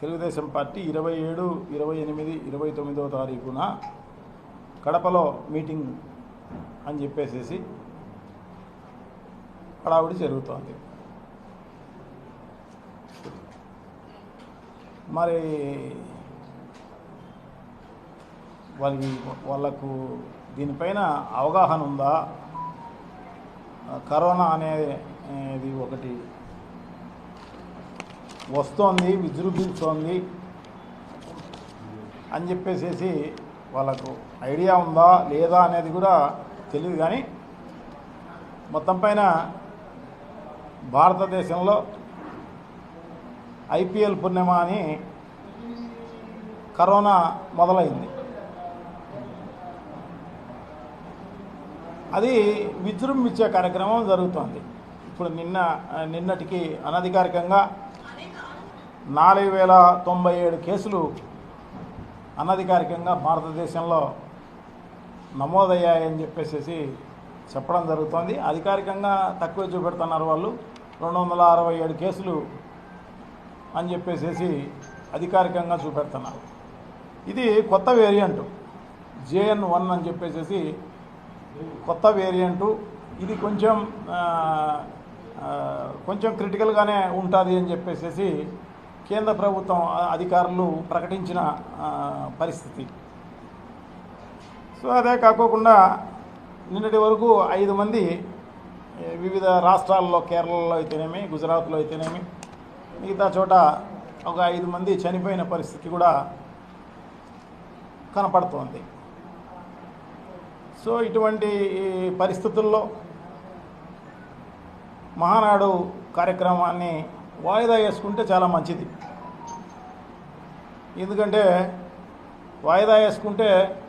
Telugu Desam party ఇరవై ఏడు ఇరవై ఎనిమిది ఇరవై తొమ్మిదో తారీఖున కడపలో మీటింగ్ అని చెప్పేసేసి హడావుడి జరుగుతోంది. మరి వాళ్ళకి వాళ్ళకు దీనిపైన అవగాహన ఉందా? కరోనా అనేది ఒకటి వస్తోంది విజృంభిస్తోంది అని చెప్పేసేసి వాళ్ళకు ఐడియా ఉందా లేదా అనేది కూడా తెలియదు కానీ మొత్తం పైన భారతదేశంలో ఐపీఎల్ పుణ్యమా అని కరోనా మొదలైంది. అది విజృంభించే కార్యక్రమం జరుగుతోంది. ఇప్పుడు నిన్న నిన్నటికి అనధికారికంగా నాలుగు వేల తొంభై ఏడు కేసులు అనధికారికంగా భారతదేశంలో నమోదయ్యాయని చెప్పేసి చెప్పడం జరుగుతోంది. అధికారికంగా తక్కువ చూపెడుతున్నారు వాళ్ళు. రెండు వందల అరవై ఏడు కేసులు అని చెప్పేసి అధికారికంగా చూపెడుతున్నారు. ఇది కొత్త వేరియంట్. జేఎన్ వన్ అని చెప్పేసి కొత్త వేరియంటు. ఇది కొంచెం కొంచెం క్రిటికల్గానే ఉంటుంది అని చెప్పేసి కేంద్ర ప్రభుత్వం అధికారులు ప్రకటించిన పరిస్థితి. సో అదే కాకోకుండా నిన్నటి వరకు ఐదు మంది వివిధ రాష్ట్రాల్లో కేరళలో అయితేనేమి గుజరాత్లో అయితేనేమి మిగతా చోట ఒక ఐదు మంది చనిపోయిన పరిస్థితి కూడా కనపడుతోంది. సో ఇటువంటి పరిస్థితుల్లో మహానాడు కార్యక్రమాన్ని వాయిదా వేసుకుంటే చాలా మంచిది. ఎందుకంటే వాయిదా వేసుకుంటే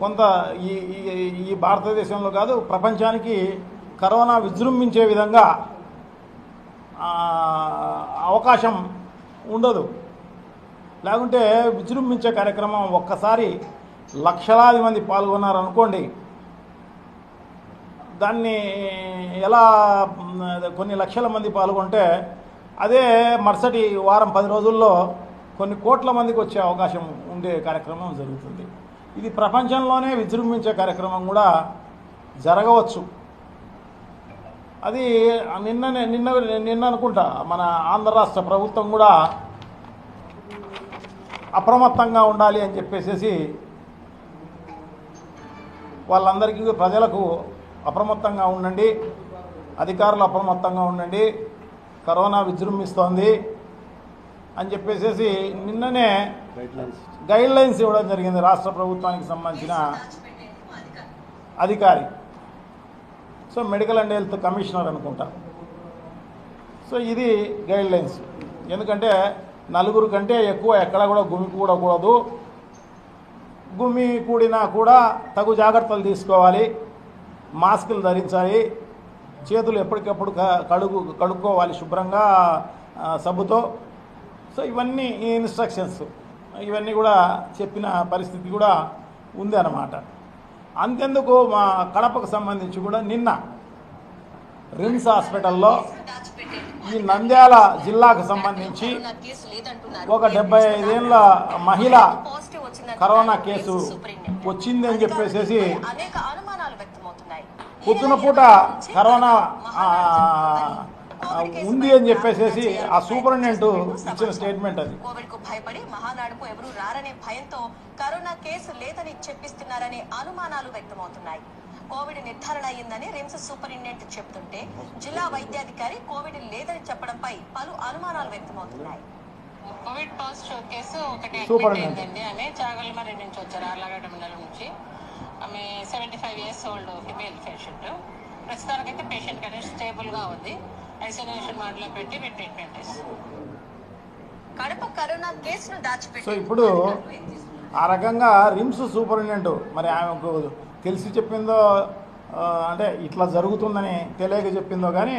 కొంత ఈ ఈ- భారతదేశంలో కాదు ప్రపంచానికి కరోనా విజృంభించే విధంగా అవకాశం ఉండదు. లేకుంటే విజృంభించే కార్యక్రమం ఒక్కసారి లక్షలాది మంది పాల్గొన్నారనుకోండి దాన్ని ఎలా కొన్ని లక్షల మంది పాల్గొంటే అదే మరుసటి వారం పది రోజుల్లో కొన్ని కోట్ల మందికి వచ్చే అవకాశం ఉండే కార్యక్రమం జరుగుతుంది. ఇది ప్రపంచంలోనే విజృంభించే కార్యక్రమం కూడా జరగవచ్చు. అది నిన్ననే నిన్న నిన్న అనుకుంటా మన ఆంధ్ర రాష్ట్ర ప్రభుత్వం కూడా అప్రమత్తంగా ఉండాలి అని చెప్పేసి వాళ్ళందరికీ ప్రజలకు అప్రమత్తంగా ఉండండి అధికారులు అప్రమత్తంగా ఉండండి. కరోనా విజృంభిస్తోంది అని చెప్పేసి నిన్ననే గైడ్ లైన్స్ ఇవ్వడం జరిగింది రాష్ట్ర ప్రభుత్వానికి సంబంధించిన అధికారి. So medical and health commissioner అనుకుంటా. సో ఇది గైడ్ లైన్స్ ఎందుకంటే నలుగురు కంటే ఎక్కువ ఎక్కడ కూడా గుమి కూడకూడదు. గుమి కూడినా కూడా తగు జాగ్రత్తలు తీసుకోవాలి. మాస్కులు ధరించాలి. చేతులు ఎప్పటికప్పుడు కడుగు కడుక్కోవాలి శుభ్రంగా సబ్బుతో. సో ఇవన్నీ ఈ ఇన్స్ట్రక్షన్స్ ఇవన్నీ కూడా చెప్పిన పరిస్థితి కూడా ఉంది అన్నమాట అంతెందుకు మా కడపకు సంబంధించి కూడా నిన్న రిమ్స్ హాస్పిటల్లో ఈ నంద్యాల జిల్లాకు సంబంధించి ఒక డెబ్బై ఐదేళ్ళ మహిళ కరోనా కేసు వచ్చింది అని చెప్పేసి పొద్దున పూట కరోనా ఉంది అని చెప్పేసి ఆ సూపరింటెండెంట్ ఇచ్చిన స్టేట్మెంట్ అది. కోవిడ్కు భయపడి మహానాడుకు ఎవరూ రారనే భయంతో కరోనా కేసు లేదని చెప్పిస్తున్నారనే అనుమానాలు వ్యక్తమవుతున్నాయి. కోవిడ్ నిర్ధారణ అయిందని రిమ్స్ సూపరింటెండెంట్ చెబుతుంటే జిల్లా వైద్యాధికారి కోవిడ్ లేదని చెప్పడంపై పలు అనుమానాలు వ్యక్తమవుతున్నాయి. కోవిడ్ పాజిటివ్ కేసు ఒకటి. అయిందండి. ఆమె చాగల్మరి నుంచి వచ్చారు ఆర్లగడ్డ మండలం నుంచి. ఆమె seventy five years old female patient ప్రస్తుతానికైతే పేషెంట్ అనేది స్టేబుల్గా ఉంది. ఐసోలేషన్ వార్డులో పెట్టి మేము ట్రీట్మెంట్ ఇస్తాం కడప కరోనా కేసును దాచిపెట్టి సో ఇప్పుడు ఆ రకంగా రిమ్స్ సూపరింటెండెంట్ మరి ఆమెకు తెలిసి చెప్పిందో అంటే ఇట్లా జరుగుతుందని తెలియక చెప్పిందో కానీ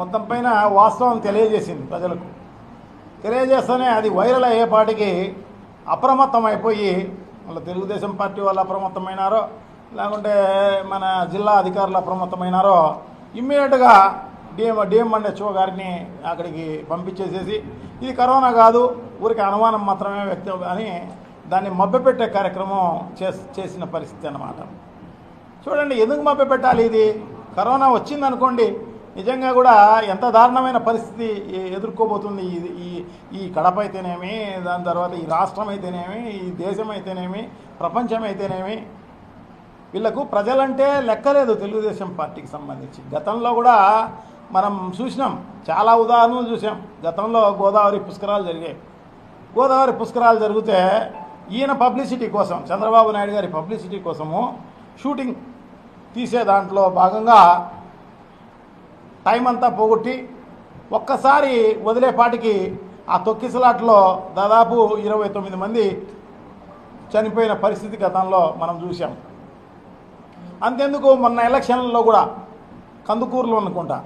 మొత్తం పైన వాస్తవం తెలియజేసింది ప్రజలకు. తెలియజేస్తేనే అది వైరల్ అయ్యేపాటికి అప్రమత్తం అయిపోయి మళ్ళీ తెలుగుదేశం పార్టీ వాళ్ళు అప్రమత్తమైనారో లేకుంటే మన జిల్లా అధికారులు అప్రమత్తమైనారో ఇమ్మీడియట్గా డిఎం డిఎం హెచ్ఓ గారిని అక్కడికి పంపించేసేసి ఇది కరోనా కాదు ఊరికి అనుమానం మాత్రమే వ్యక్తం అని దాన్ని మభ్యపెట్టే కార్యక్రమం చేస్ చేసిన పరిస్థితి అన్నమాట. చూడండి ఎందుకు మభ్యపెట్టాలి ఇది? కరోనా వచ్చిందనుకోండి నిజంగా కూడా ఎంత దారుణమైన పరిస్థితి ఎదుర్కోబోతుంది ఈ ఈ ఈ కడప అయితేనేమి దాని తర్వాత ఈ రాష్ట్రం అయితేనేమి ఈ దేశం అయితేనేమి ప్రపంచం అయితేనేమి వీళ్ళకు ప్రజలంటే లెక్కలేదు తెలుగుదేశం పార్టీకి సంబంధించి. గతంలో కూడా మనం చూసినాం చాలా ఉదాహరణలు చూసాం. గతంలో గోదావరి పుష్కరాలు జరిగాయి. గోదావరి పుష్కరాలు జరిగితే ఈయన పబ్లిసిటీ కోసం చంద్రబాబు నాయుడు గారి పబ్లిసిటీ కోసము షూటింగ్ తీసే దాంట్లో భాగంగా టైం అంతా పోగొట్టి ఒక్కసారి వదిలేపాటికి ఆ తొక్కిసలాట్లో దాదాపు ఇరవై తొమ్మిది మంది చనిపోయిన పరిస్థితి గతంలో మనం చూసాం అంతెందుకు మొన్న ఎలక్షన్లలో కూడా కందుకూరులో అనుకుంటా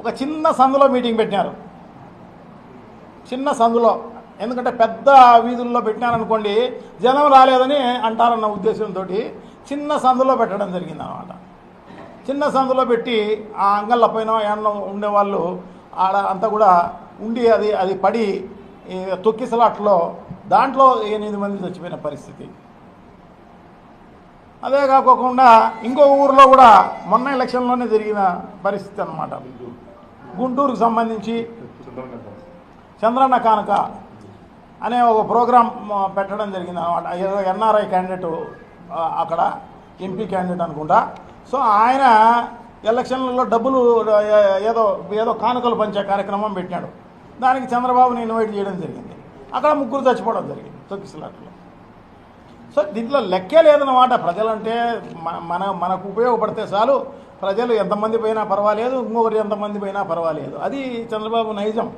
ఒక చిన్న సందులో మీటింగ్ పెట్టినారు. చిన్న సందులో ఎందుకంటే పెద్ద వీధుల్లో పెట్టినారనుకోండి జనం రాలేదని అంటారన్న ఉద్దేశంతో చిన్న సందులో పెట్టడం జరిగింది అనమాట చిన్న సందులో పెట్టి ఆ అంగళ్ళ పైన ఏమన్నా ఉండేవాళ్ళు ఆడ అంతా కూడా ఉండి అది అది పడి తొక్కిసలాట్లో దాంట్లో ఎనిమిది మంది చచ్చిపోయిన పరిస్థితి. అదే కాకోకుండా ఇంకో ఊరిలో కూడా మొన్న ఎలక్షన్లోనే జరిగిన పరిస్థితి అన్నమాట. గుంటూరుకు సంబంధించి చంద్రన్న కానుక అనే ఒక ప్రోగ్రాం పెట్టడం జరిగింది అనమాట ఏదో ఎన్ఆర్ఐ క్యాండిడేట్ అక్కడ ఎంపీ క్యాండిడేట్ అనుకుంటా. సో ఆయన ఎలక్షన్లలో డబ్బులు ఏదో ఏదో కానుకలు పంచే కార్యక్రమం పెట్టాడు దానికి చంద్రబాబుని ఇన్వైట్ చేయడం జరిగింది. అక్కడ ముగ్గురు చచ్చిపోవడం జరిగింది తొక్కిసలాట్లో. సో దీంట్లో లెక్కే లేదన్నమాట. ప్రజలంటే మన- మన మనకు ఉపయోగపడితే చాలు. ప్రజలు ఎంతమంది పోయినా పర్వాలేదు ఇంకొకరు ఎంతమంది పోయినా పర్వాలేదు. అది చంద్రబాబు నైజం.